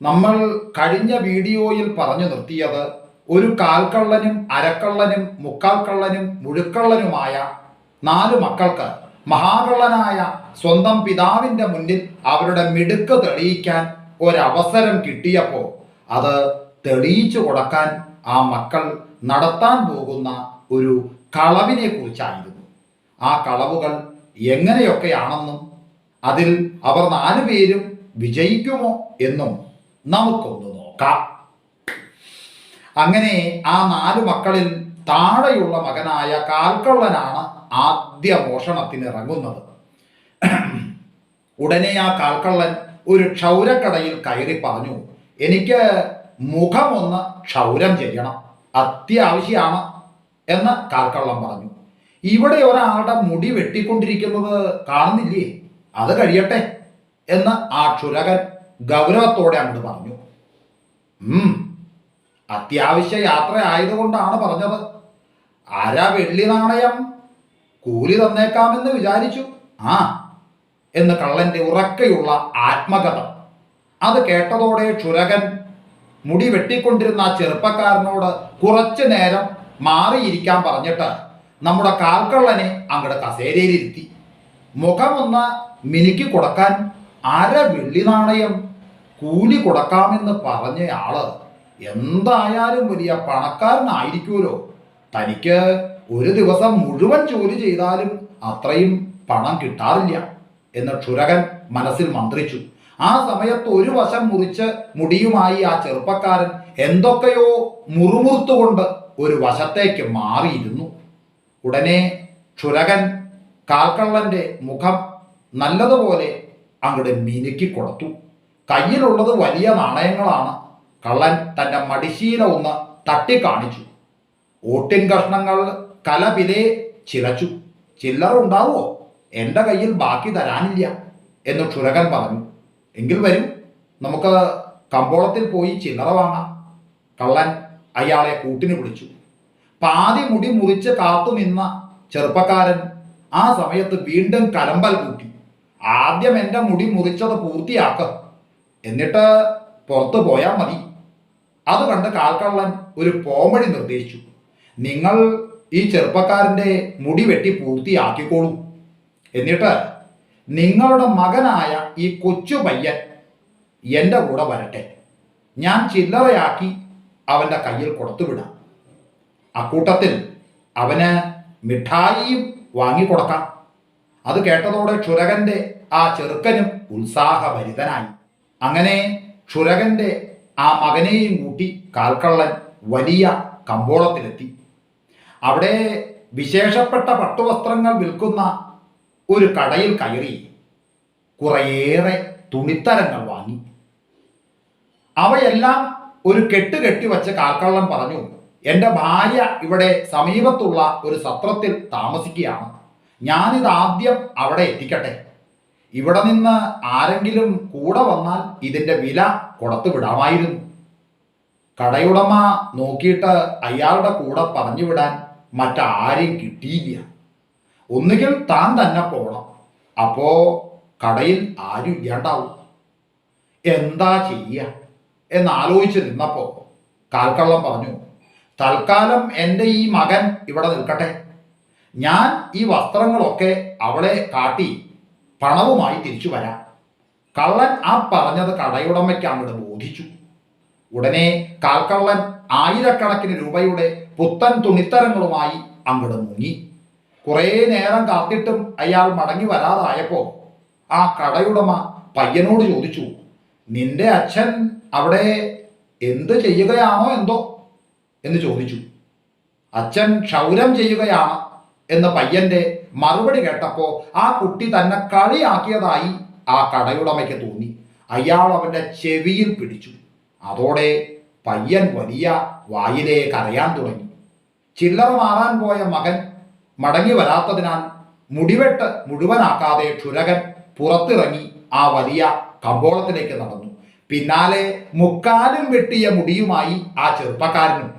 നമ്മൾ കഴിഞ്ഞ വീഡിയോയിൽ പറഞ്ഞു നിർത്തിയത് ഒരു കാൽക്കള്ളനും അരക്കള്ളനും മുക്കാൽ കള്ളനും മുഴുക്കള്ളനുമായ നാല് മക്കൾക്ക് മഹാകള്ളനായ സ്വന്തം പിതാവിന്റെ മുന്നിൽ അവരുടെ മിടുക്ക് തെളിയിക്കാൻ ഒരവസരം കിട്ടിയപ്പോൾ അത് തെളിയിച്ചു കൊടുക്കാൻ ആ മക്കൾ നടത്താൻ പോകുന്ന ഒരു കളവിനെ കുറിച്ചായിരുന്നു. ആ കളവുകൾ എങ്ങനെയൊക്കെയാണെന്നും അതിൽ അവർ നാലുപേരും വിജയിക്കുമോ എന്നും നമുക്കൊന്ന് നോക്കാം. അങ്ങനെ ആ നാല് മക്കളിൽ താഴെയുള്ള മകനായ കാൽക്കള്ളനാണ് ആദ്യ മോഷണത്തിന് ഇറങ്ങുന്നത് ഉടനെ ആ കാൽക്കള്ളൻ ഒരു ക്ഷൗരക്കടയിൽ കയറി പറഞ്ഞു എനിക്ക് മുഖമൊന്ന് ക്ഷൗരം ചെയ്യണം അത്യാവശ്യമാണ് എന്ന് കാൽക്കള്ളൻ പറഞ്ഞു. ഇവിടെ ഒരാളുടെ മുടി വെട്ടിക്കൊണ്ടിരിക്കുന്നത് കാണുന്നില്ലേ? അത് കഴിയട്ടെ എന്ന് ആ ക്ഷുരകൻ ഗൗരവത്തോടെ അങ്ങോട്ട് പറഞ്ഞു. അത്യാവശ്യ യാത്ര ആയതുകൊണ്ടാണ് പറഞ്ഞത്. ആരാ വെള്ളി നാണയം കൂലി തന്നേക്കാമെന്ന് വിചാരിച്ചു? ആ എന്ന് കള്ളന്റെ ഉറക്കയുള്ള ആത്മകഥ. അത് കേട്ടതോടെ ക്ഷുരകൻ മുടി വെട്ടിക്കൊണ്ടിരുന്ന ആ ചെറുപ്പക്കാരനോട് കുറച്ചു നേരം മാറിയിരിക്കാൻ പറഞ്ഞിട്ട് നമ്മുടെ കാൽക്കള്ളനെ അങ്ങടെ കസേരയിലിരുത്തി. മുഖമൊന്ന് മിനുക്കി കൊടുക്കാൻ അര വെള്ളി നാണയം കൂലി കൊടുക്കാമെന്ന് പറഞ്ഞ ആൾ എന്തായാലും വലിയ പണക്കാരനായിരിക്കുമല്ലോ തനിക്ക് ഒരു ദിവസം മുഴുവൻ ജോലി ചെയ്താലും അത്രയും പണം കിട്ടാറില്ല എന്ന് ക്ഷുരകൻ മനസ്സിൽ മന്ത്രിച്ചു. ആ സമയത്ത് ഒരു വശം മുറിച്ച് മുടിയുമായി ആ ചെറുപ്പക്കാരൻ എന്തൊക്കെയോ മുറുമുറുത്തുകൊണ്ട് ഒരു വശത്തേക്ക് മാറിയിരുന്നു. ഉടനെ ക്ഷുരകൻ കാൽക്കള്ളന്റെ മുഖം നല്ലതുപോലെ അങ്ങോട്ട് മിനുക്കി കൊടുത്തു. കയ്യിലുള്ളത് വലിയ നാണയങ്ങളാണ്. കള്ളൻ തന്റെ മടിശീല ഒന്ന് തട്ടിക്കാണിച്ചു. ഓട്ടിൻ കഷ്ണങ്ങൾ കലപിലെ ചിലച്ചു. ചില്ലറ ഉണ്ടാവോ എന്റെ കയ്യിൽ ബാക്കി തരാനില്ല എന്ന് ക്ഷുരകൻ പറഞ്ഞു. എങ്കിൽ വരും. നമുക്ക് കമ്പോളത്തിൽ പോയി ചില്ലറ വാങ്ങാം. കള്ളൻ അയാളെ കൂട്ടിന് പിടിച്ചു പാതി മുടി മുറിച്ച് കാത്തു നിന്ന ചെറുപ്പക്കാരൻ ആ സമയത്ത് വീണ്ടും കലമ്പൽ കൂട്ടി. ആദ്യം എന്റെ മുടി മുറിച്ചത് പൂർത്തിയാക്ക. എന്നിട്ട് പുറത്തു പോയാൽ മതി. അത് കണ്ട് കാൽക്കള്ളൻ ഒരു പോംവഴി നിർദ്ദേശിച്ചു. നിങ്ങൾ ഈ ചെറുപ്പക്കാരന്റെ മുടി വെട്ടി പൂർത്തിയാക്കിക്കോളൂ. എന്നിട്ട് നിങ്ങളുടെ മകനായ ഈ കൊച്ചു പയ്യൻ എന്റെ കൂടെ വരട്ടെ. ഞാൻ ചില്ലറയാക്കി അവന്റെ കയ്യിൽ കൊടുത്തുവിടാം അക്കൂട്ടത്തിൽ അവന് മിഠായിയും വാങ്ങിക്കൊടുക്കാം അത് കേട്ടതോടെ ക്ഷുരകന്റെ ആ ചെറുക്കനും ഉത്സാഹഭരിതനായി. അങ്ങനെ ക്ഷുരകന്റെ ആ മകനെയും കൂട്ടി കാൽക്കള്ളൻ വലിയ കമ്പോളത്തിലെത്തി. അവിടെ വിശേഷപ്പെട്ട പട്ടുവസ്ത്രങ്ങൾ വിൽക്കുന്ന ഒരു കടയിൽ കയറി കുറേയേറെ തുണിത്തരങ്ങൾ വാങ്ങി. അവയെല്ലാം ഒരു കെട്ട് കെട്ടിവച്ച് കാൽക്കള്ളൻ പറഞ്ഞു എന്റെ ഭാര്യ ഇവിടെ സമീപത്തുള്ള ഒരു സത്രത്തിൽ താമസിക്കുകയാണ്. ഞാനിത് ആദ്യം അവിടെ എത്തിക്കട്ടെ. ഇവിടെ നിന്ന് ആരെങ്കിലും കൂടെ വന്നാൽ ഇതിന്റെ വില കൊടുത്തു വിടാമായിരുന്നു. കടയുടമ നോക്കിയിട്ട് അയാളുടെ കൂടെ പറഞ്ഞു വിടാൻ മറ്റാരെയും കിട്ടിയില്ല. ഒന്നുകിൽ താൻ തന്നെ പോണം. അപ്പോ കടയിൽ ആരും ഇല്ലാണ്ടാവും. എന്താ ചെയ്യുക എന്നാലോചിച്ച് നിന്നപ്പോ കാൽക്കള്ളം പറഞ്ഞു തൽക്കാലം എന്റെ ഈ മകൻ ഇവിടെ നിൽക്കട്ടെ. ഞാൻ ഈ വസ്ത്രങ്ങളൊക്കെ അവളെ കാട്ടി പണവുമായി തിരിച്ചു വരാം. കള്ളൻ ആ പറഞ്ഞത് കടയുടമയ്ക്ക് അങ്ങോട്ട് ബോധിച്ചു. ഉടനെ കാൽക്കള്ളൻ ആയിരക്കണക്കിന് രൂപയുടെ പുത്തൻ തുണിത്തരങ്ങളുമായി അങ്ങോട്ട് മുങ്ങി. കുറേ നേരം കാത്തിട്ടും അയാൾ മടങ്ങി വരാതായപ്പോ ആ കടയുടമ പയ്യനോട് ചോദിച്ചു നിന്റെ അച്ഛൻ അവിടെ എന്ത് ചെയ്യുകയാണോ എന്തോ? എന്ന് ചോദിച്ചു. അച്ഛൻ ക്ഷൗരം ചെയ്യുകയാണ് എന്ന് പയ്യന്റെ മറുപടി കേട്ടപ്പോൾ ആ കുട്ടി തന്നെ കളിയാക്കിയതായി ആ കടയുടമയ്ക്ക് തോന്നി. അയാൾ അവന്റെ ചെവിയിൽ പിടിച്ചു. അതോടെ പയ്യൻ വലിയ വായിലേ കരയാൻ തുടങ്ങി. ചില്ലറ മാറാൻ പോയ മകൻ മടങ്ങി വരാത്തതിനാൽ മുടിവെട്ട് മുഴുവനാക്കാതെ ക്ഷുരകൻ പുറത്തിറങ്ങി ആ വലിയ കമ്പോളത്തിലേക്ക് നടന്നു. പിന്നാലെ മുക്കാലും വെട്ടിയ മുടിയുമായി ആ ചെറുപ്പക്കാരനും.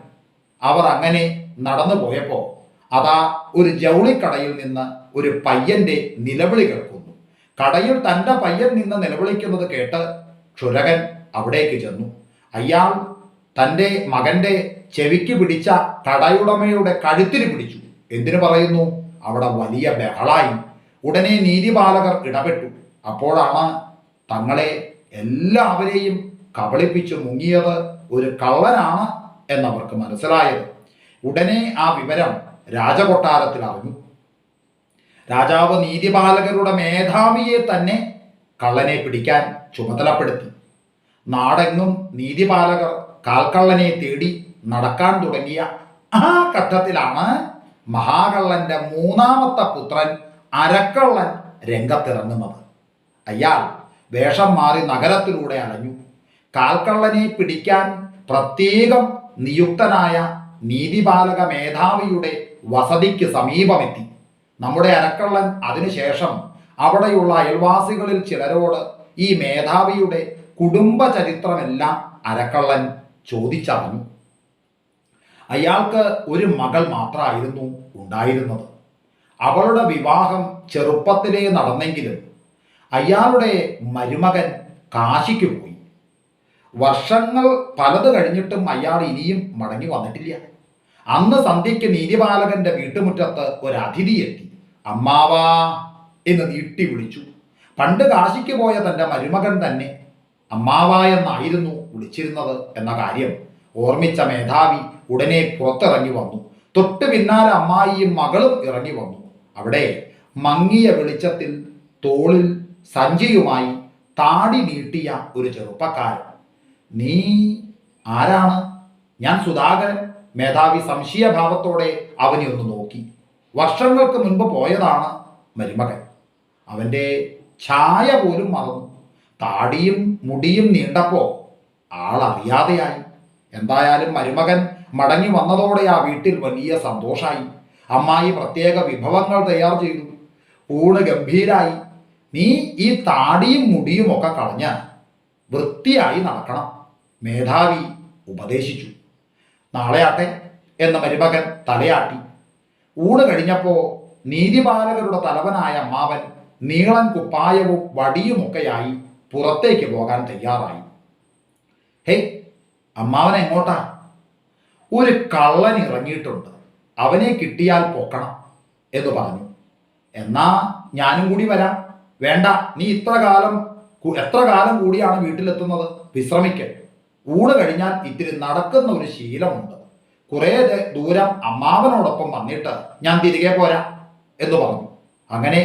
അവർ അങ്ങനെ നടന്നു പോയപ്പോ അതാ ഒരു ജൗളിക്കടയിൽ നിന്ന് ഒരു പയ്യന്റെ നിലവിളി കേൾക്കുന്നു. കടയിൽ തന്റെ പയ്യൻ നിന്ന് നിലവിളിക്കുന്നത് കേട്ട് ക്ഷുരകൻ അവിടേക്ക് ചെന്നു. അയാൾ തന്റെ മകന്റെ ചെവിക്ക് പിടിച്ച കടയുടമയുടെ കഴുത്തിന് പിടിച്ചു. എന്തിനു പറയുന്നു? അവിടെ വലിയ ബഹളായി. ഉടനെ നീതിപാലകർ ഇടപെട്ടു. അപ്പോഴാണ് തങ്ങളെ എല്ലാവരെയും കബളിപ്പിച്ച് മുങ്ങിയത് ഒരു കള്ളനാണ് എന്നവർക്ക് മനസ്സിലായത്. ഉടനെ ആ വിവരം രാജകൊട്ടാരത്തിൽ അറിഞ്ഞു രാജാവ് നീതിപാലകരുടെ മേധാവിയെ തന്നെ കള്ളനെ പിടിക്കാൻ ചുമതലപ്പെടുത്തി. നാടെങ്ങും നീതിപാലകർ കാൽക്കള്ളനെ തേടി നടക്കാൻ തുടങ്ങിയ ആ ഘട്ടത്തിലാണ് മഹാകള്ളന്റെ മൂന്നാമത്തെ പുത്രൻ അരക്കള്ളൻ രംഗത്തിറങ്ങുന്നത്. അയാൾ വേഷം മാറി നഗരത്തിലൂടെ അലഞ്ഞു. കാൽക്കള്ളനെ പിടിക്കാൻ പ്രത്യേകം നിയുക്തനായ നീതിപാലക മേധാവിയുടെ വസതിക്ക് സമീപമെത്തി. നമ്മുടെ അരക്കള്ളൻ അതിനുശേഷം അവിടെയുള്ള അയൽവാസികളിൽ ചിലരോട് ഈ മേധാവിയുടെ കുടുംബ ചരിത്രമെല്ലാം അരക്കള്ളൻ ചോദിച്ചറിഞ്ഞു. അയാൾക്ക് ഒരു മകൾ മാത്രമായിരുന്നു ഉണ്ടായിരുന്നത്. അവളുടെ വിവാഹം ചെറുപ്പത്തിലേ നടന്നെങ്കിലും അയാളുടെ മരുമകൻ കാശിക്ക് പോയി. വർഷങ്ങൾ പലത് കഴിഞ്ഞിട്ടും അയാൾ ഇനിയും മടങ്ങി വന്നിട്ടില്ല. അന്ന് സന്ധ്യയ്ക്ക് നീതിപാലകന്റെ വീട്ടുമുറ്റത്ത് ഒരു അതിഥി എത്തി. അമ്മാവാ എന്ന് നീട്ടി വിളിച്ചു. പണ്ട് കാശിക്ക് പോയ തന്റെ മരുമകൻ തന്നെ അമ്മാവാ എന്നായിരുന്നു വിളിച്ചിരുന്നത് എന്ന കാര്യം ഓർമ്മിച്ച മേധാവി ഉടനെ പുറത്തിറങ്ങി വന്നു. തൊട്ട് പിന്നാലെ അമ്മായിയും മകളും ഇറങ്ങി വന്നു. അവിടെ മങ്ങിയ വെളിച്ചത്തിൽ തോളിൽ സഞ്ചിയുമായി താടി നീട്ടിയ ഒരു ചെറുപ്പക്കാരൻ. നീ ആരാണ്? ഞാൻ സുധാകരൻ. മേധാവി സംശയഭാവത്തോടെ അവനെ ഒന്ന് നോക്കി. വർഷങ്ങൾക്ക് മുൻപ് പോയതാണ് മരുമകൻ. അവന്റെ ഛായ പോലും മറന്നു. താടിയും മുടിയും നീണ്ടപ്പോ ആളറിയാതെയായി. എന്തായാലും മരുമകൻ മടങ്ങി വന്നതോടെ ആ വീട്ടിൽ വലിയ സന്തോഷമായി അമ്മായി പ്രത്യേക വിഭവങ്ങൾ തയ്യാർ ചെയ്തു. ഊണ് ഗംഭീരായി. നീ ഈ താടിയും മുടിയും ഒക്കെ കളഞ്ഞ് വൃത്തിയായി നടക്കണം. മേധാവി ഉപദേശിച്ചു. നാളെയാട്ടെ എന്ന മരുമകൻ തലയാട്ടി. ഊണ് കഴിഞ്ഞപ്പോൾ നീതിപാലകരുടെ തലവനായ അമ്മാവൻ നീളൻ കുപ്പായവും വടിയുമൊക്കെയായി പുറത്തേക്ക് പോകാൻ തയ്യാറായി. ഹേയ് അമ്മാവൻ എങ്ങോട്ടാ? ഒരു കള്ളൻ ഇറങ്ങിയിട്ടുണ്ട്. അവനെ കിട്ടിയാൽ പൊക്കണം എന്ന് പറഞ്ഞു. എന്നാ ഞാനും കൂടി വരാം. വേണ്ട നീ ഇത്ര കാലം എത്ര കാലം കൂടിയാണ് വീട്ടിലെത്തുന്നത്? വിശ്രമിക്ക. ഊണ് കഴിഞ്ഞാൽ ഇത്തിരി നടക്കുന്ന ഒരു ശീലമുണ്ട്. കുറേ ദൂരം അമ്മാവനോടൊപ്പം വന്നിട്ട് ഞാൻ തിരികെ പോരാ എന്ന് പറഞ്ഞു. അങ്ങനെ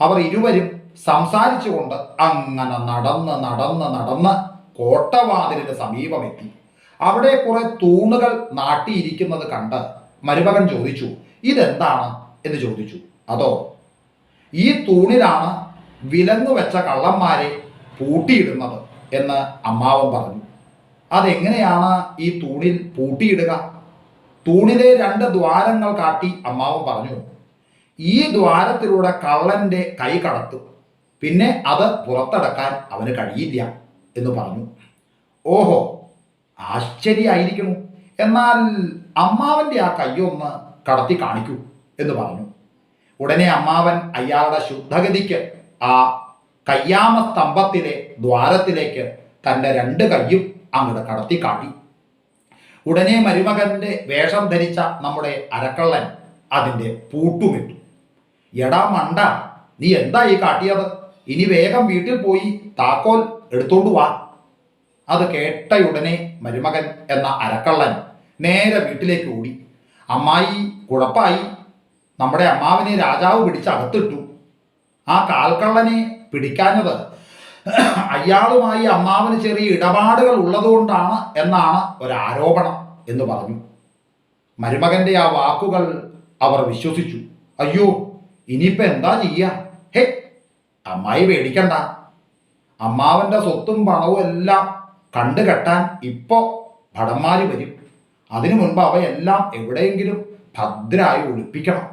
അവർ ഇരുവരും സംസാരിച്ചുകൊണ്ട് അങ്ങനെ നടന്ന് നടന്ന് നടന്ന് കോട്ടവാതിലിന് സമീപമെത്തി. അവിടെ കുറെ തൂണുകൾ നാട്ടിയിരിക്കുന്നത് കണ്ട് മരുമകൻ ചോദിച്ചു ഇതെന്താണ്? എന്ന് ചോദിച്ചു. അതോ ഈ തൂണിലാണ് വിലങ്ങു വെച്ച കള്ളന്മാരെ പൂട്ടിയിടുന്നത് എന്ന് അമ്മാവൻ പറഞ്ഞു. അതെങ്ങനെയാണ് ഈ തൂണിൽ പൂട്ടിയിടുക? തൂണിലെ രണ്ട് ദ്വാരങ്ങൾ കാട്ടി അമ്മാവൻ പറഞ്ഞു ഈ ദ്വാരത്തിലൂടെ കള്ളന്റെ കൈ കടത്തു. പിന്നെ അത് പുറത്തടക്കാൻ അവന് കഴിയില്ല എന്ന് പറഞ്ഞു. ഓഹോ ആശ്ചര്യമായിരിക്കുന്നു. എന്നാൽ അമ്മാവന്റെ ആ കയ്യൊന്ന് കടത്തി കാണിക്കൂ എന്ന് പറഞ്ഞു. ഉടനെ അമ്മാവൻ അയാളുടെ ശുദ്ധഗതിക്ക് ആ കയ്യാമ സ്തംഭത്തിലെ ദ്വാരത്തിലേക്ക് തന്റെ രണ്ട് കയ്യും അങ്ങോട്ട് കടത്തി കാട്ടി ഉടനെ മരുമകന്റെ വേഷം ധരിച്ച നമ്മുടെ അരക്കള്ളൻ അതിന്റെ പൂട്ടുമിട്ടു. എടാ മണ്ട നീ എന്താ ഈ കാട്ടിയത്? ഇനി വേഗം വീട്ടിൽ പോയി താക്കോൽ എടുത്തോണ്ട് വാ. അത് കേട്ടയുടനെ മരുമകൻ എന്ന അരക്കള്ളൻ നേരെ വീട്ടിലേക്ക് ഓടി. അമ്മായി കുഴപ്പായി. നമ്മുടെ അമ്മാവിനെ രാജാവ് പിടിച്ച് അകത്തിട്ടു. ആ കാൽക്കള്ളനെ പിടിക്കാഞ്ഞത് അയാളുമായി അമ്മാവന് ചെറിയ ഇടപാടുകൾ ഉള്ളതുകൊണ്ടാണ് എന്നാണ് ഒരാരോപണം എന്ന് പറഞ്ഞു. മരുമകന്റെ ആ വാക്കുകൾ അവർ വിശ്വസിച്ചു. അയ്യോ ഇനിയിപ്പോ എന്താ ചെയ്യുക ഹേ അമ്മായി പേടിക്കണ്ട. അമ്മാവന്റെ സ്വത്തും പണവും എല്ലാം കണ്ടു കെട്ടാൻ ഇപ്പോ ഭടന്മാര് വരും. അതിനു മുൻപ് അവയെല്ലാം എവിടെയെങ്കിലും ഭദ്രായി ഒളിപ്പിക്കണം.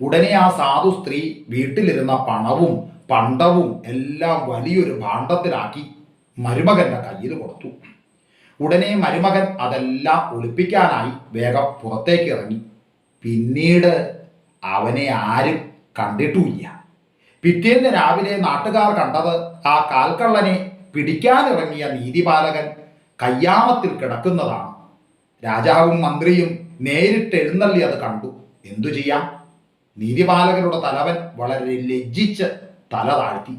ഉടനെ ആ സാധു സ്ത്രീ വീട്ടിലിരുന്ന പണവും പണ്ടവും എല്ലാം വലിയൊരു ഭാണ്ഡത്തിലാക്കി മരുമകന്റെ കയ്യിൽ കൊടുത്തു. ഉടനെ മരുമകൻ അതെല്ലാം ഒളിപ്പിക്കാനായി വേഗം പുറത്തേക്ക് ഇറങ്ങി. പിന്നീട് അവനെ ആരും കണ്ടിട്ടുമില്ല. പിറ്റേന്ന് രാവിലെ നാട്ടുകാർ കണ്ടത് ആ കാൽക്കള്ളനെ പിടിക്കാനിറങ്ങിയ നീതിപാലകൻ കയ്യാമത്തിൽ കിടക്കുന്നതാണ്. രാജാവും മന്ത്രിയും നേരിട്ട് എഴുന്നള്ളി അത് കണ്ടു. എന്തു ചെയ്യാം? നീതിപാലകരുടെ തലവൻ വളരെ ലജ്ജിച്ച് തല താഴ്ത്തി.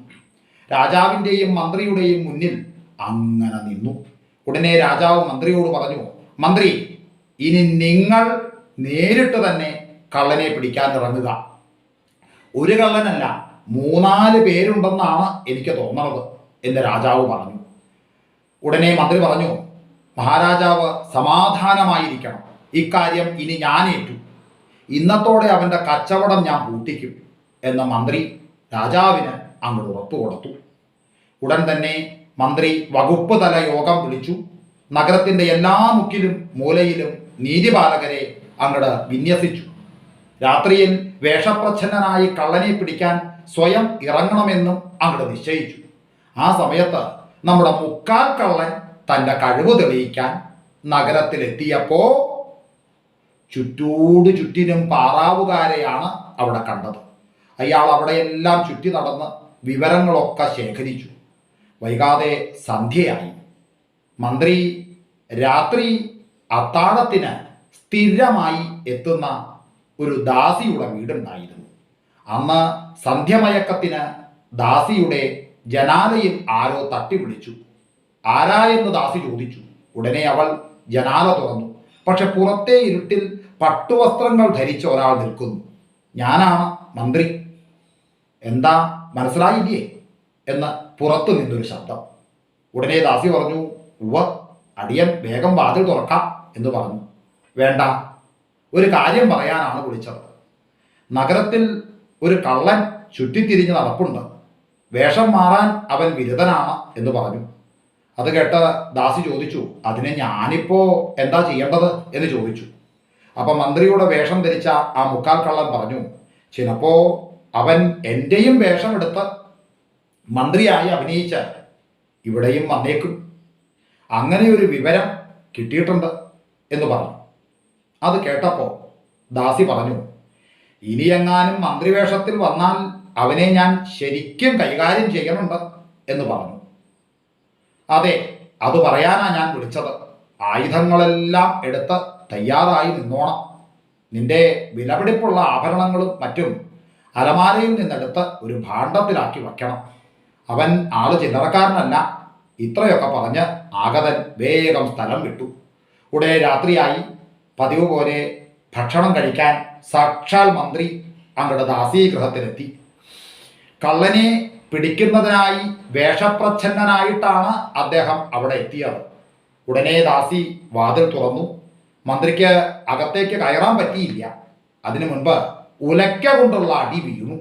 രാജാവിന്റെയും മന്ത്രിയുടെയും മുന്നിൽ അങ്ങനെ നിന്നു. ഉടനെ രാജാവ് മന്ത്രിയോട് പറഞ്ഞു മന്ത്രി ഇനി നിങ്ങൾ നേരിട്ട് തന്നെ കള്ളനെ പിടിക്കാൻ ഇറങ്ങുക. ഒരു കള്ളനല്ല മൂന്നാൽ പേരുണ്ടെന്നാണ് എനിക്ക് തോന്നണത് എന്ന് രാജാവ് പറഞ്ഞു. ഉടനെ മന്ത്രി പറഞ്ഞു മഹാരാജാവ് സമാധാനമായിരിക്കണം. ഇക്കാര്യം ഇനി ഞാൻ ഏറ്റു ഇന്നത്തോടെ അവന്റെ കച്ചവടം ഞാൻ പൂട്ടിക്കും എന്ന മന്ത്രി രാജാവിന് അങ്ങോട്ട് ഉറപ്പ് കൊടുത്തു. ഉടൻ തന്നെ മന്ത്രി വകുപ്പ് തല യോഗം വിളിച്ചു. നഗരത്തിന്റെ എല്ലാ മുക്കിലും മൂലയിലും നീതിപാലകരെ അങ്ങട് വിന്യസിച്ചു. രാത്രിയിൽ വേഷപ്രച്ഛന്നനായി കള്ളനെ പിടിക്കാൻ സ്വയം ഇറങ്ങണമെന്നും അങ്ങട് നിശ്ചയിച്ചു. ആ സമയത്ത് നമ്മുടെ മുക്കാൽ കള്ളൻ തന്റെ കഴിവ് തെളിയിക്കാൻ നഗരത്തിലെത്തിയപ്പോ ചുറ്റോട് ചുറ്റിനും പാറാവുകാരെയാണ് അവിടെ കണ്ടത്. അയാൾ അവിടെയെല്ലാം ചുറ്റി നടന്ന് വിവരങ്ങളൊക്കെ ശേഖരിച്ചു. വൈകാതെ സന്ധ്യയായി. മന്ത്രി രാത്രി അത്താഴത്തിന് സ്ഥിരമായി എത്തുന്ന ഒരു ദാസിയുടെ വീടുണ്ടായിരുന്നു. അന്ന് സന്ധ്യമയക്കത്തിന് ദാസിയുടെ ജനാലയിൽ ആരോ തട്ടി വിളിച്ചു ആരായെന്ന് ദാസി ചോദിച്ചു. ഉടനെ അവൾ ജനാല തുറന്നു. പക്ഷെ പുറത്തെ ഇരുട്ടിൽ പട്ടുവസ്ത്രങ്ങൾ ധരിച്ച ഒരാൾ നിൽക്കുന്നു. ഞാനാണ് മന്ത്രി. എന്താ മനസ്സിലായില്ലേ? എന്ന് പുറത്തു നിന്നൊരു ശബ്ദം. ഉടനെ ദാസി പറഞ്ഞു ഉവ അടിയൻ വേഗം വാതിൽ തുറക്കാം എന്ന് പറഞ്ഞു. വേണ്ട ഒരു കാര്യം പറയാനാണ് വിളിച്ചത്. നഗരത്തിൽ ഒരു കള്ളൻ ചുറ്റിത്തിരിഞ്ഞ് നടപ്പുണ്ട്. വേഷം മാറാൻ അവൻ വിരുദ്ധനാണ് എന്ന് പറഞ്ഞു. അത് കേട്ട് ദാസി ചോദിച്ചു അതിനെ ഞാനിപ്പോ എന്താ ചെയ്യേണ്ടത് എന്ന് ചോദിച്ചു. അപ്പൊ മന്ത്രിയുടെ വേഷം ധരിച്ച ആ മുക്കാൽ കള്ളൻ പറഞ്ഞു ചിലപ്പോ അവൻ എന്റെയും വേഷമെടുത്ത് മന്ത്രിയായി അഭിനയിച്ച ഇവിടെയും വന്നേക്കും. അങ്ങനെ ഒരു വിവരം കിട്ടിയിട്ടുണ്ട് എന്ന് പറഞ്ഞു. അത് കേട്ടപ്പോൾ ദാസി പറഞ്ഞു ഇനിയെങ്ങാനും മന്ത്രിവേഷത്തിൽ വന്നാൽ അവനെ ഞാൻ ശരിക്കും കൈകാര്യം ചെയ്യണുണ്ട് എന്ന് പറഞ്ഞു. അതെ അത് പറയാനാ ഞാൻ വിളിച്ചത്. ആയുധങ്ങളെല്ലാം എടുത്ത് തയ്യാറായി നിന്നോണം. നിന്റെ വിലപിടിപ്പുള്ള ആഭരണങ്ങളും മറ്റും അലമാരയിൽ നിന്നെടുത്ത് ഒരു ഭാണ്ഡത്തിലാക്കി വയ്ക്കണം. അവൻ ആൾ ചില്ലറക്കാരനല്ല. ഇത്രയൊക്കെ പറഞ്ഞ് ആഗതൻ വേഗം സ്ഥലം വിട്ടു. ഉടനെ രാത്രിയായി. പതിവ് പോലെ ഭക്ഷണം കഴിക്കാൻ സാക്ഷാൽ മന്ത്രി അങ്ങയുടെ ദാസീഗൃഹത്തിലെത്തി കള്ളനെ പിടിക്കുന്നതിനായി വേഷപ്രച്ഛന്നനായിട്ടാണ് അദ്ദേഹം അവിടെ എത്തിയത്. ഉടനെ ദാസി വാതിൽ തുറന്നു. മന്ത്രിക്ക് അകത്തേക്ക് കയറാൻ പറ്റിയില്ല. അതിനു മുൻപ് ഉലക്ക കൊണ്ടുള്ള അടി വീണു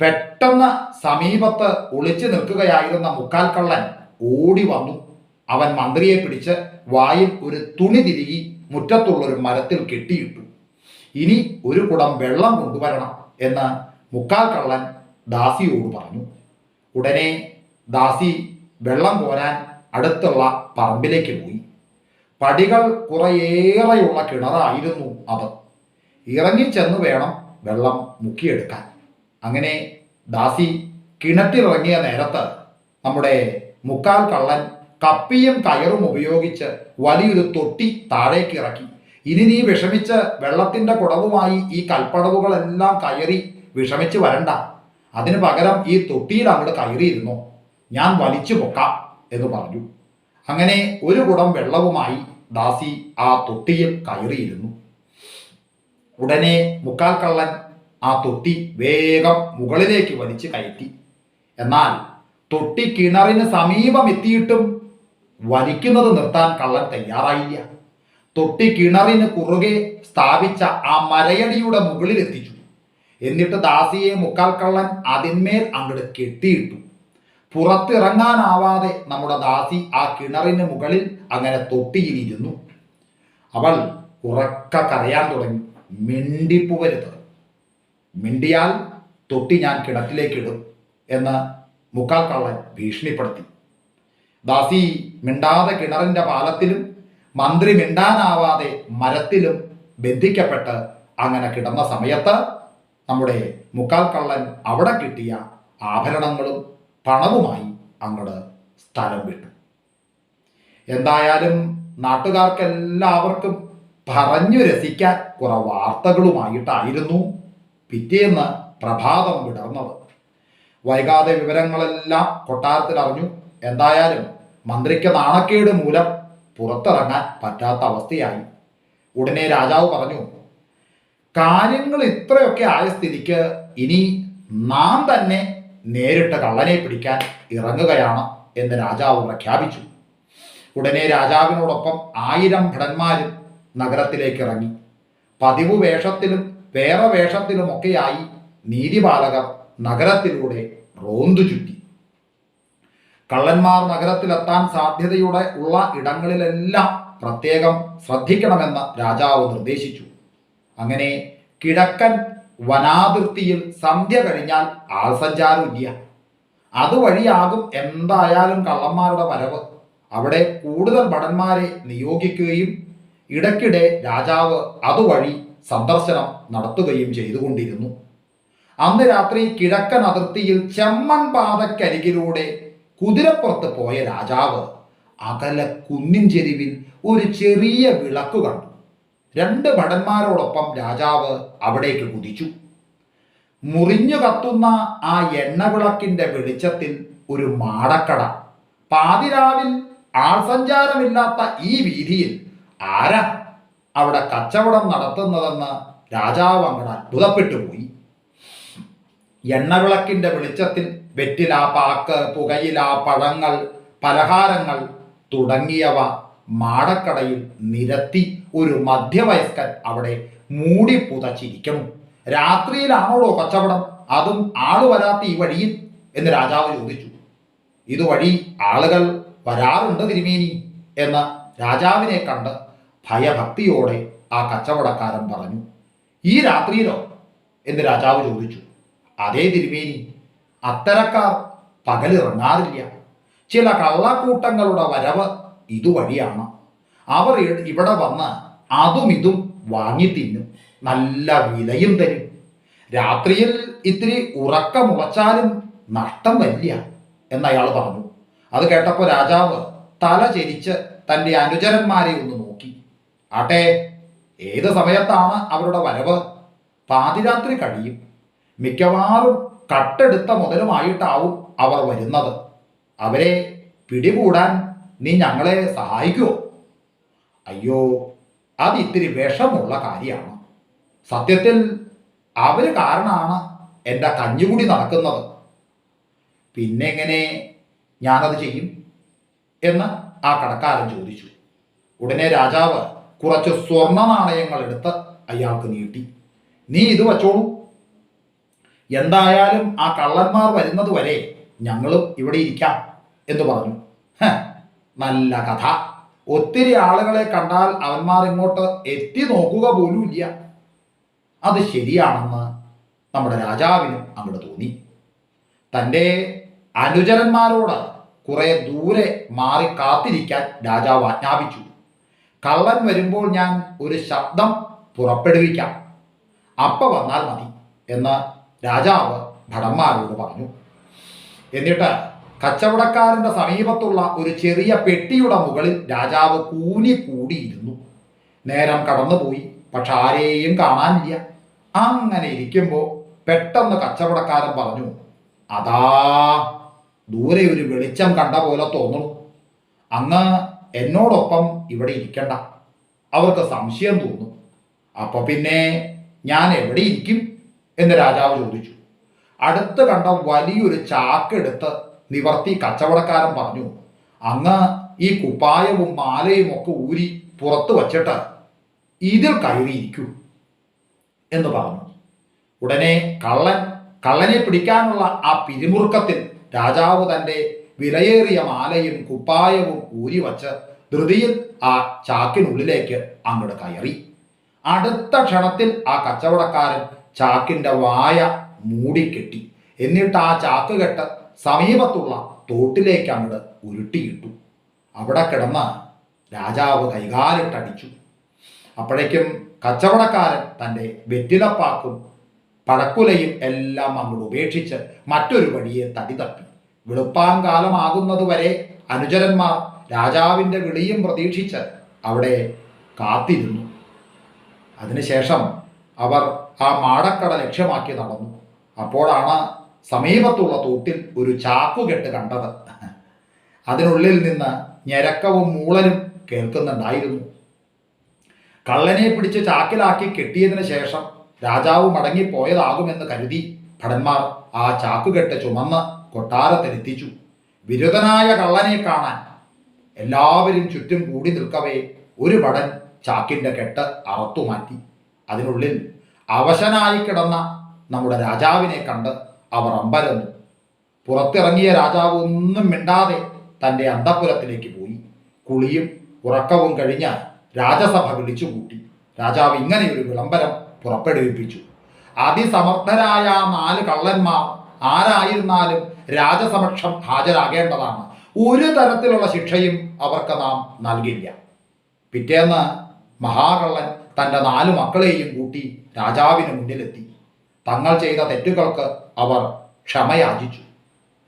പെട്ടെന്ന് സമീപത്ത് ഒളിച്ചു നിൽക്കുകയായിരുന്ന മുക്കാൽ കള്ളൻ ഓടി വന്നു. അവൻ മന്ത്രിയെ പിടിച്ച് വായിൽ ഒരു തുണി തിരികി മുറ്റത്തുള്ളൊരു മരത്തിൽ കെട്ടിയിട്ടു. ഇനി ഒരു കുടം വെള്ളം കൊണ്ടുവരണം എന്ന് മുക്കാൽ കള്ളൻ ദാസിയോട് പറഞ്ഞു. ഉടനെ ദാസി വെള്ളം കോരാൻ അടുത്തുള്ള പറമ്പിലേക്ക് പോയി. പടികൾ കുറേയേറെയുള്ള കിണറായിരുന്നു അത് ഇറങ്ങിച്ചെന്ന് വേണം വെള്ളം മുക്കിയെടുക്കാൻ. അങ്ങനെ ദാസി കിണറ്റിറങ്ങിയ നേരത്ത് നമ്മുടെ മുക്കാൽ കള്ളൻ കപ്പിയും കയറും ഉപയോഗിച്ച് വലിയൊരു തൊട്ടി താഴേക്ക് ഇറക്കി. ഇനി നീ വിഷമിച്ച് വെള്ളത്തിന്റെ കുടവുമായി ഈ കൽപ്പടവുകളെല്ലാം കയറി വിഷമിച്ച് വരണ്ട. അതിന് പകരം ഈ തൊട്ടിയിൽ അങ്ങോട്ട് കയറിയിരുന്നു? ഞാൻ വലിച്ചു പൊക്കാം എന്ന് പറഞ്ഞു. അങ്ങനെ ഒരു കുടം വെള്ളവുമായി ദാസി ആ തൊട്ടിയിൽ കയറിയിരുന്നു. ഉടനെ മുക്കാൽ കള്ളൻ ആ തൊട്ടി വേഗം മുകളിലേക്ക് വലിച്ചു കയറ്റി. എന്നാൽ തൊട്ടി കിണറിന് സമീപം എത്തിയിട്ടും വലിക്കുന്നത് നിർത്താൻ കള്ളൻ തയ്യാറായില്ല. തൊട്ടി കിണറിന് കുറുകെ സ്ഥാപിച്ച ആ മരയടിയുടെ മുകളിൽ എത്തിച്ചു. എന്നിട്ട് ദാസിയെ മുക്കാൽ കള്ളൻ അതിന്മേൽ അങ്ങോട്ട് കെട്ടിയിട്ടു. പുറത്തിറങ്ങാനാവാതെ നമ്മുടെ ദാസി ആ കിണറിന് മുകളിൽ അങ്ങനെ തൊട്ടിയിലിരുന്നു. അവൾ ഉറക്ക കരയാൻ തുടങ്ങി. മിണ്ടിപ്പുവരുത്. മിണ്ടിയാൽ തൊട്ടി ഞാൻ കിണറ്റിലേക്കിടും എന്ന് മുക്കാൽ കള്ളൻ ഭീഷണിപ്പെടുത്തി. ദാസി മിണ്ടാതെ കിണറിന്റെ പാലത്തിലും മന്ത്രി മിണ്ടാനാവാതെ മരത്തിലും ബന്ധിക്കപ്പെട്ട് അങ്ങനെ കിടന്ന സമയത്ത് നമ്മുടെ മുക്കാൽ കള്ളൻ അവിടെ കിട്ടിയ ആഭരണങ്ങളും പണവുമായി അങ്ങോട്ട് സ്ഥലം വിട്ടു. എന്തായാലും നാട്ടുകാർക്കെല്ലാവർക്കും പറഞ്ഞു രസിക്കാൻ കുറെ വാർത്തകളുമായിട്ടായിരുന്നു പിറ്റേന്ന് പ്രഭാതം വിടർന്നത്. വൈകാതെ വിവരങ്ങളെല്ലാം കൊട്ടാരത്തിൽ അറിഞ്ഞു. എന്തായാലും മന്ത്രിക്ക് നാണക്കേട് മൂലം പുറത്തിറങ്ങാൻ പറ്റാത്ത അവസ്ഥയായി. ഉടനെ രാജാവ് പറഞ്ഞു കാര്യങ്ങൾ ഇത്രയൊക്കെ ആയ സ്ഥിതിക്ക് ഇനി നാം തന്നെ നേരിട്ട് കള്ളനെ പിടിക്കാൻ ഇറങ്ങുകയാണ് എന്ന് രാജാവ് പ്രഖ്യാപിച്ചു. ഉടനെ രാജാവിനോടൊപ്പം ആയിരം ഭടന്മാരും നഗരത്തിലേക്ക് ഇറങ്ങി പതിവ് വേഷത്തിലും വേറെ വേഷത്തിലുമൊക്കെയായി നീതിപാലകർ നഗരത്തിലൂടെ റോന്തു ചുറ്റി. കള്ളന്മാർ നഗരത്തിലെത്താൻ സാധ്യതയുടെ ഉള്ള ഇടങ്ങളിലെല്ലാം പ്രത്യേകം ശ്രദ്ധിക്കണമെന്ന് രാജാവ് നിർദ്ദേശിച്ചു. അങ്ങനെ കിഴക്കൻ വനാതിർത്തിയിൽ സന്ധ്യ കഴിഞ്ഞാൽ ആൾസഞ്ചാരമില്ല അതുവഴിയാകും എന്തായാലും കള്ളന്മാരുടെ വരവ്. അവിടെ കൂടുതൽ ഭടന്മാരെ നിയോഗിക്കുകയും ഇടയ്ക്കിടെ രാജാവ് അതുവഴി സന്ദർശനം നടത്തുകയും ചെയ്തുകൊണ്ടിരുന്നു. അന്ന് രാത്രി കിഴക്കൻ അതിർത്തിയിൽ ചെമ്മൺ പാതക്കരികിലൂടെ കുതിരപ്പുറത്ത് പോയ രാജാവ് അകലെ കുന്നിൻ ചെരിവിൽ ഒരു ചെറിയ വിളക്ക് കണ്ടു. രണ്ട് ഭടന്മാരോടൊപ്പം രാജാവ് അവിടേക്ക് കുതിച്ചു. മുറിഞ്ഞു കത്തുന്ന ആ എണ്ണവിളക്കിന്റെ വെളിച്ചത്തിൽ ഒരു മാടക്കട. പാതിരാവിൽ ആൾസഞ്ചാരമില്ലാത്ത ഈ വീതിയിൽ ആരാ അവിടെ കച്ചവടം നടത്തുന്നതെന്ന് രാജാവ് അങ്ങട് അത്ഭുതപ്പെട്ടു പോയി. എണ്ണവിളക്കിന്റെ വെളിച്ചത്തിൽ വെറ്റില പാക്ക് പുകയില പഴങ്ങൾ പലഹാരങ്ങൾ തുടങ്ങിയവ മാടക്കടയിൽ നിരത്തി ഒരു മധ്യവയസ്കൻ അവിടെ മൂടി പുതച്ചിരിക്കണം. രാത്രിയിലാണോടോ കച്ചവടം? അതും ആൾ വരാത്ത ഈ വഴിയിൽ എന്ന് രാജാവ് ചോദിച്ചു. ഇതുവഴി ആളുകൾ വരാറുണ്ട് തിരുമേനി എന്ന് രാജാവിനെ കണ്ട് ഭയഭക്തിയോടെ ആ കച്ചവടക്കാരൻ പറഞ്ഞു ഈ രാത്രിയിലോ? എന്ന് രാജാവ് ചോദിച്ചു. അതേ തിരുമേനി അത്തരക്കാർ പകലിറങ്ങാറില്ല. ചില കള്ളക്കൂട്ടങ്ങളുടെ വരവ് ഇതുവഴിയാണ്. അവർ ഇവിടെ വന്ന് അതും ഇതും വാങ്ങി തിന്നും നല്ല വിലയും തരും. രാത്രിയിൽ ഇത്തിരി ഉറക്കമുളച്ചാലും നഷ്ടം വരില്ല എന്നയാൾ പറഞ്ഞു. അത് കേട്ടപ്പോൾ രാജാവ് തല ചെരിച്ച് തന്റെ അനുചരന്മാരെ ഒന്ന് ആട്ടെ ഏത് സമയത്താണ് അവരുടെ വരവ്? പാതിരാത്രി കഴിയും. മിക്കവാറും കട്ടെടുത്ത മുതലുമായിട്ടാവും അവർ വരുന്നത്. അവരെ പിടികൂടാൻ നീ ഞങ്ങളെ സഹായിക്കുമോ അയ്യോ അത് ഇത്തിരി വിഷമുള്ള കാര്യമാണ്. സത്യത്തിൽ അവർ കാരണമാണ് എന്റെ കഞ്ഞുകുടി നടക്കുന്നത്. പിന്നെ എങ്ങനെ ഞാനത് ചെയ്യും? എന്ന് ആ കടക്കാരൻ ചോദിച്ചു. ഉടനെ രാജാവ് കുറച്ച് സ്വർണ നാണയങ്ങൾ എടുത്ത് അയാൾക്ക് നീട്ടി. നീ ഇത് വച്ചോളൂ. എന്തായാലും ആ കള്ളന്മാർ വരുന്നത് വരെ ഞങ്ങളും ഇവിടെ ഇരിക്കാം എന്ന് പറഞ്ഞു. "ഹ, നല്ല കഥ. ഒത്തിരി ആളുകളെ കണ്ടാൽ അവന്മാർ ഇങ്ങോട്ട് എത്തി നോക്കുക പോലും ഇല്ല. അത് ശരിയാണെന്ന് നമ്മുടെ രാജാവിനും അങ്ങോട്ട് തോന്നി. തന്റെ അനുചരന്മാരോട് കുറെ ദൂരെ മാറി കാത്തിരിക്കാൻ രാജാവ് ആജ്ഞാപിച്ചു. കള്ളൻ വരുമ്പോൾ ഞാൻ ഒരു ശബ്ദം പുറപ്പെടുവിക്കാം. അപ്പ വന്നാൽ മതി എന്ന് രാജാവ് ഭടന്മാരോട് പറഞ്ഞു. എന്നിട്ട് കച്ചവടക്കാരന്റെ സമീപത്തുള്ള ഒരു ചെറിയ പെട്ടിയുടെ മുകളിൽ രാജാവ് കൂനി കൂടിയിരുന്നു നേരം കടന്നുപോയി പക്ഷെ ആരെയും കാണാനില്ല. അങ്ങനെ ഇരിക്കുമ്പോൾ പെട്ടെന്ന് കച്ചവടക്കാരൻ പറഞ്ഞു അതാ ദൂരെ ഒരു വെളിച്ചം കണ്ട പോലെ തോന്നുന്നു. അങ്ങ് എന്നോടൊപ്പം ഇവിടെ ഇരിക്കണ്ട. അവർക്ക് സംശയം തോന്നും. അപ്പൊ പിന്നെ ഞാൻ എവിടെ ഇരിക്കും? എന്ന് രാജാവ് ചോദിച്ചു. അടുത്ത് കണ്ട വലിയൊരു ചാക്കെടുത്ത് നിവർത്തി കച്ചവടക്കാരൻ പറഞ്ഞു അങ്ങ് ഈ കുപ്പായവും മാലയും ഒക്കെ ഊരി പുറത്തു വച്ചിട്ട് ഇതിൽ കയറിയിരിക്കൂ എന്ന് പറഞ്ഞു. ഉടനെ കള്ളൻ കള്ളനെ പിടിക്കാനുള്ള ആ പിരിമുറുക്കത്തിൽ രാജാവ് തന്റെ വിലയേറിയ മാലയും കുപ്പായവും ഊരിവച്ച് ധൃതിയിൽ ആ ചാക്കിനുള്ളിലേക്ക് അങ്ങോട്ട് കയറി. അടുത്ത ക്ഷണത്തിൽ ആ കച്ചവടക്കാരൻ ചാക്കിന്റെ വായ മൂടിക്കെട്ടി. എന്നിട്ട് ആ ചാക്ക് കെട്ട് സമീപത്തുള്ള തോട്ടിലേക്ക് അങ്ങോട്ട് ഉരുട്ടിയിട്ടു. അവിടെ കിടന്ന് രാജാവ് കൈകാലിട്ടടിച്ചു. അപ്പോഴേക്കും കച്ചവടക്കാരൻ തന്റെ വെറ്റിലപ്പാക്കും പടക്കുലയും എല്ലാം അങ്ങോട്ട് ഉപേക്ഷിച്ച് മറ്റൊരു വഴിയെ തടി തപ്പി വെളുപ്പാൻ കാലമാകുന്നതുവരെ അനുചരന്മാർ രാജാവിന്റെ വിളിയും പ്രതീക്ഷിച്ച് അവിടെ കാത്തിരുന്നു. അതിനുശേഷം അവർ ആ മാടക്കട ലക്ഷ്യമാക്കി നടന്നു. അപ്പോഴാണ് സമീപത്തുള്ള തോട്ടിൽ ഒരു ചാക്കുകെട്ട് കണ്ടത്. അതിനുള്ളിൽ നിന്ന് ഞരക്കവും മൂളലും കേൾക്കുന്നുണ്ടായിരുന്നു. കള്ളനെ പിടിച്ച് ചാക്കിലാക്കി കെട്ടിയതിന് ശേഷം രാജാവ് മടങ്ങിപ്പോയതാകുമെന്ന് കരുതി ഭടന്മാർ ആ ചാക്കുകെട്ട് ചുമന്ന് കൊട്ടാരത്തിലെത്തിച്ചു. വിരുദ്ധനായ കള്ളനെ കാണാൻ എല്ലാവരും ചുറ്റും കൂടി നിൽക്കവേ ഒരു ഭടൻ ചാക്കിന്റെ കെട്ട് അറുത്തുമാറ്റി അതിനുള്ളിൽ അവശനായി കിടന്ന നമ്മുടെ രാജാവിനെ കണ്ട് അവർ അമ്പരന്നു. പുറത്തിറങ്ങിയ രാജാവ് ഒന്നും മിണ്ടാതെ തന്റെ അന്തപുരത്തിലേക്ക് പോയി. കുളിയും ഉറക്കവും കഴിഞ്ഞ രാജസഭ വിളിച്ചുകൂട്ടി. രാജാവ് ഇങ്ങനെ ഒരു വിളംബരം പുറപ്പെടുവിപ്പിച്ചു. അതിസമർത്ഥരായ നാല് കള്ളന്മാർ ആരായിരുന്നാലും രാജസമക്ഷം ഹാജരാകേണ്ടതാണ്. ഒരു തരത്തിലുള്ള ശിക്ഷയും അവർക്ക് നാം നൽകില്ല. പിറ്റേന്ന് മഹാകള്ളൻ തന്റെ നാല് മക്കളെയും കൂട്ടി രാജാവിന് മുന്നിലെത്തി. തങ്ങൾ ചെയ്ത തെറ്റുകൾക്ക് അവർ ക്ഷമയാചിച്ചു.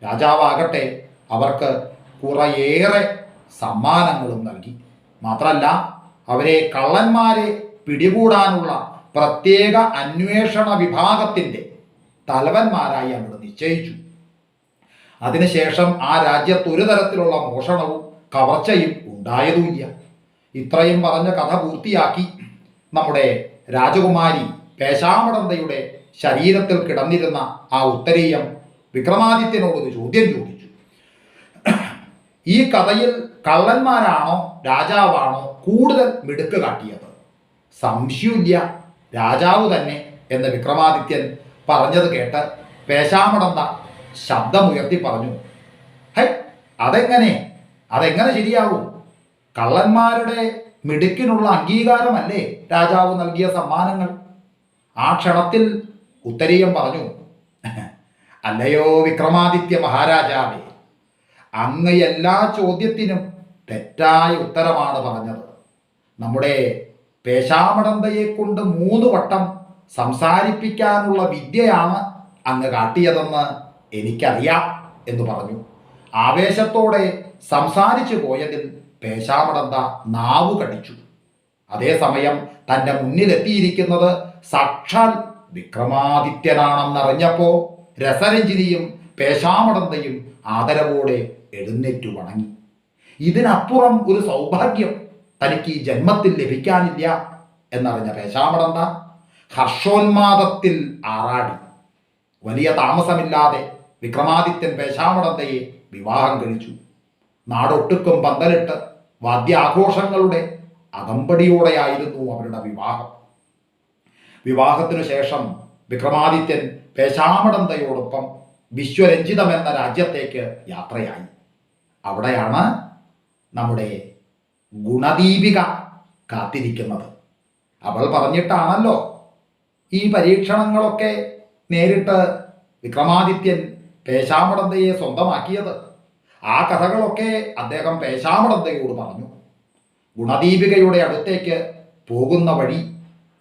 രാജാവാകട്ടെ അവർക്ക് കുറേയേറെ സമ്മാനങ്ങളും നൽകി. മാത്രമല്ല അവരെ കള്ളന്മാരെ പിടികൂടാനുള്ള പ്രത്യേക അന്വേഷണ വിഭാഗത്തിന്റെ തലവന്മാരായി അങ്ങോട്ട് നിശ്ചയിച്ചു. അതിനുശേഷം ആ രാജ്യത്ത് ഒരു തരത്തിലുള്ള മോഷണവും കവർച്ചയും ഉണ്ടായതുമില്ല. ഇത്രയും പറഞ്ഞ കഥ പൂർത്തിയാക്കി നമ്മുടെ രാജകുമാരി പേശാമടന്തയുടെ ശരീരത്തിൽ കിടന്നിരുന്ന ആ ഉത്തരീയം വിക്രമാദിത്യനോടൊരു ചോദ്യം ചോദിച്ചു. ഈ കഥയിൽ കള്ളന്മാരാണോ രാജാവാണോ കൂടുതൽ മിടുക്ക് കാട്ടിയത്? സംശയമില്ല രാജാവ് തന്നെ എന്ന് വിക്രമാദിത്യൻ പറഞ്ഞത് കേട്ട് പേശാമടന്ത ശബ്ദമുയർത്തി പറഞ്ഞു ഹൈ അതെങ്ങനെ? അതെങ്ങനെ ശരിയാവും കള്ളന്മാരുടെ മിടുക്കിനുള്ള അംഗീകാരമല്ലേ രാജാവ് നൽകിയ സമ്മാനങ്ങൾ? ആ ക്ഷണത്തിൽ ഉത്തരീയം പറഞ്ഞു. അല്ലയോ വിക്രമാദിത്യ മഹാരാജാവേ അങ്ങ് എല്ലാ ചോദ്യത്തിനും തെറ്റായ ഉത്തരമാണ് പറഞ്ഞത്. നമ്മുടെ പേശാമടന്തയെ കൊണ്ട് മൂന്ന് വട്ടം സംസാരിപ്പിക്കാനുള്ള വിദ്യയാണ് അങ്ങ് കാട്ടിയതെന്ന് എനിക്കറിയാം എന്ന് പറഞ്ഞു. ആവേശത്തോടെ സംസാരിച്ചു പോയതിൽ പേശാമടന്ത നാവ് കടിച്ചു. അതേസമയം തന്റെ മുന്നിലെത്തിയിരിക്കുന്നത് സാക്ഷാൽ വിക്രമാദിത്യനാണെന്നറിഞ്ഞപ്പോ രസരഞ്ജിനിയും പേശാമടന്തയും ആദരവോടെ എഴുന്നേറ്റു വണങ്ങി. ഇതിനപ്പുറം ഒരു സൗഭാഗ്യം തനിക്ക് ഈ ജന്മത്തിൽ ലഭിക്കാനില്ല എന്നറിഞ്ഞ പേശാമടന്ത ഹർഷോന്മാദത്തിൽ ആറാടി. വലിയ താമസമില്ലാതെ വിക്രമാദിത്യൻ പേശാമടന്തയെ വിവാഹം കഴിച്ചു. നാടൊട്ടുക്കും പന്തലിട്ട് വാദ്യാഘോഷങ്ങളുടെ അകമ്പടിയോടെയായിരുന്നു അവരുടെ വിവാഹം. വിവാഹത്തിനു ശേഷം വിക്രമാദിത്യൻ പേശാമടന്തയോടൊപ്പം വിശ്വരഞ്ജിതം എന്ന രാജ്യത്തേക്ക് യാത്രയായി. അവിടെയാണ് നമ്മുടെ ഗുണദീപിക കാത്തിരിക്കുന്നത്. അവൾ പറഞ്ഞിട്ടാണല്ലോ ഈ പരീക്ഷണങ്ങളൊക്കെ നേരിട്ട് വിക്രമാദിത്യൻ പേശാമടന്തയെ സ്വന്തമാക്കിയത്. ആ കഥകളൊക്കെ അദ്ദേഹം പേശാമടന്തയോട് പറഞ്ഞു. ഗുണദീപികയുടെ അടുത്തേക്ക് പോകുന്ന വഴി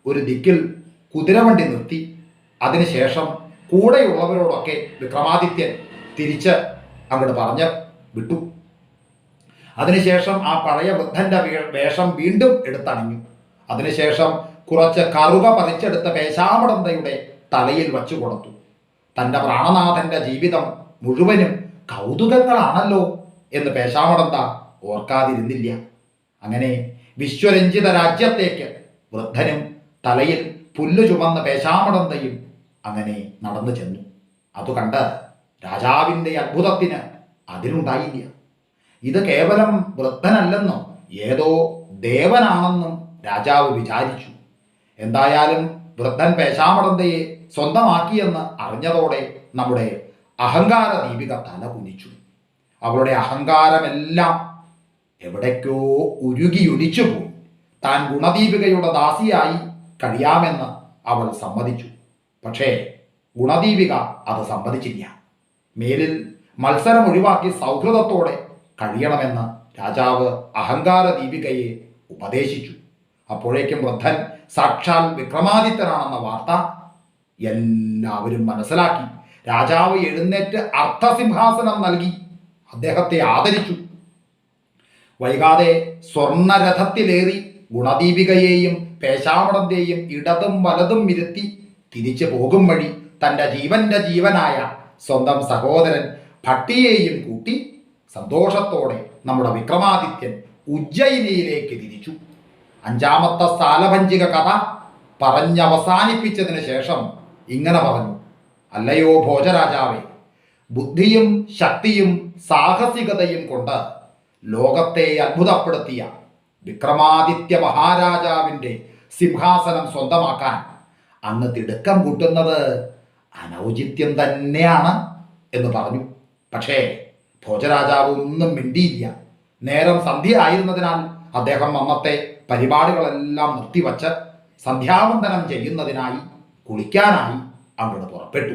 ഒരു ദിക്കിൽ കുതിരവണ്ടി നിർത്തി. അതിനുശേഷം കൂടെയുള്ളവരോടൊക്കെ വിക്രമാദിത്യൻ തിരിച്ച് അങ്ങോട്ട് പറഞ്ഞ് വിട്ടു. അതിനുശേഷം ആ പഴയ വൃദ്ധന്റെ വേഷം വീണ്ടും എടുത്തണിഞ്ഞു. അതിനുശേഷം കുറച്ച് കറുക പറിച്ചെടുത്ത പേശാമടന്തയുടെ തലയിൽ വച്ചു കൊടുത്തു തന്റെ പ്രാണനാഥന്റെ ജീവിതം മുഴുവനും കൗതുകങ്ങളാണല്ലോ എന്ന് പേശാമടന്ത ഓർക്കാതിരുന്നില്ല. അങ്ങനെ വിശ്വരഞ്ജിത രാജ്യത്തേക്ക് വൃദ്ധനും തലയിൽ പുല്ലു ചുമന്ന പേശാമടന്തയും അങ്ങനെ നടന്നു ചെന്നു. അത് കണ്ട് രാജാവിന്റെ അത്ഭുതത്തിന് അതിലുണ്ടായില്ല ഇത് കേവലം വൃദ്ധനല്ലെന്നും ഏതോ ദേവനാണെന്നും രാജാവ് വിചാരിച്ചു. എന്തായാലും വൃദ്ധൻ പേശാമടന്തയെ സ്വന്തമാക്കിയെന്ന് അറിഞ്ഞതോടെ നമ്മുടെ അഹങ്കാര ദീപിക തല കുനിച്ചു. അവളുടെ അഹങ്കാരമെല്ലാം എവിടേക്കോ ഉരുകിയൊലിച്ചു പോയി. താൻ ഗുണദീപികയുടെ ദാസിയായി കഴിയാമെന്ന് അവൾ സമ്മതിച്ചു. പക്ഷേ ഗുണദീപിക അത് സമ്മതിച്ചില്ല. മേലിൽ മത്സരം ഒഴിവാക്കി സൗഹൃദത്തോടെ കഴിയണമെന്ന് രാജാവ് അഹങ്കാര ദീപികയെ ഉപദേശിച്ചു. അപ്പോഴേക്കും വൃദ്ധൻ സാക്ഷാൽ വിക്രമാദിത്യനാണെന്ന വാർത്ത എല്ലാവരും മനസ്സിലാക്കി. രാജാവ് എഴുന്നേറ്റ് അർത്ഥസിംഹാസനം നൽകി. അദ്ദേഹത്തെ ആദരിച്ചു. വൈകാതെ സ്വർണരഥത്തിലേറി ഗുണദീപികയെയും പേശാവടന്റെയും ഇടതും വലതും ഇരുത്തി തിരിച്ചു പോകും വഴി തന്റെ ജീവന്റെ ജീവനായ സ്വന്തം സഹോദരൻ ഭട്ടിയെയും കൂട്ടി സന്തോഷത്തോടെ നമ്മുടെ വിക്രമാദിത്യൻ ഉജ്ജയിനിയിലേക്ക് തിരിച്ചു. അഞ്ചാമത്തെ സാലഭഞ്ചിക കഥ പറഞ്ഞവസാനിപ്പിച്ചതിന് ശേഷം ഇങ്ങനെ പറഞ്ഞു. അല്ലയോ ഭോജരാജാവേ ബുദ്ധിയും ശക്തിയും സാഹസികതയും കൊണ്ട് ലോകത്തെ അത്ഭുതപ്പെടുത്തിയ വിക്രമാദിത്യ മഹാരാജാവിന്റെ സിംഹാസനം സ്വന്തമാക്കാൻ അങ്ങ് തിടുക്കം കൂട്ടുന്നത് അനൗചിത്യം തന്നെയാണ് എന്ന് പറഞ്ഞു. പക്ഷേ ഭോജരാജാവ് ഒന്നും മിണ്ടിയില്ല. നേരം സന്ധ്യ ആയിരുന്നതിനാൽ അദ്ദേഹം അന്നത്തെ പരിപാടികളെല്ലാം നിർത്തിവച്ച് സന്ധ്യാവന്തനം ചെയ്യുന്നതിനായി കുളിക്കാനായി അവിടുന്ന് പുറപ്പെട്ടു.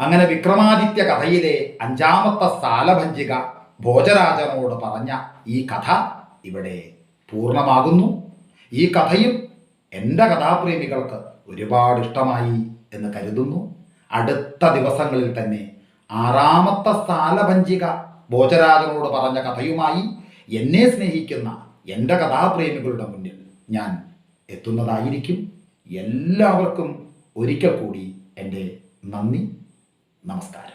അങ്ങനെ വിക്രമാദിത്യ കഥയിലെ അഞ്ചാമത്തെ സാലഭഞ്ചിക ഭോജരാജനോട് പറഞ്ഞ ഈ കഥ ഇവിടെ പൂർണമാകുന്നു. ഈ കഥയും എന്റെ കഥാപ്രേമികൾക്ക് ഒരുപാട് ഇഷ്ടമായി എന്ന് കരുതുന്നു. അടുത്ത ദിവസങ്ങളിൽ തന്നെ ആറാമത്തെ സാലഭഞ്ചിക ഭോജരാജനോട് പറഞ്ഞ കഥയുമായി എന്നെ സ്നേഹിക്കുന്ന എന്റെ കഥാപ്രേമികളുടെ മുന്നിൽ ഞാൻ എത്തുന്നതായിരിക്കും. എല്ലാവർക്കും ഒരിക്കൽ കൂടി എന്റെ നന്ദി നമസ്കാരം.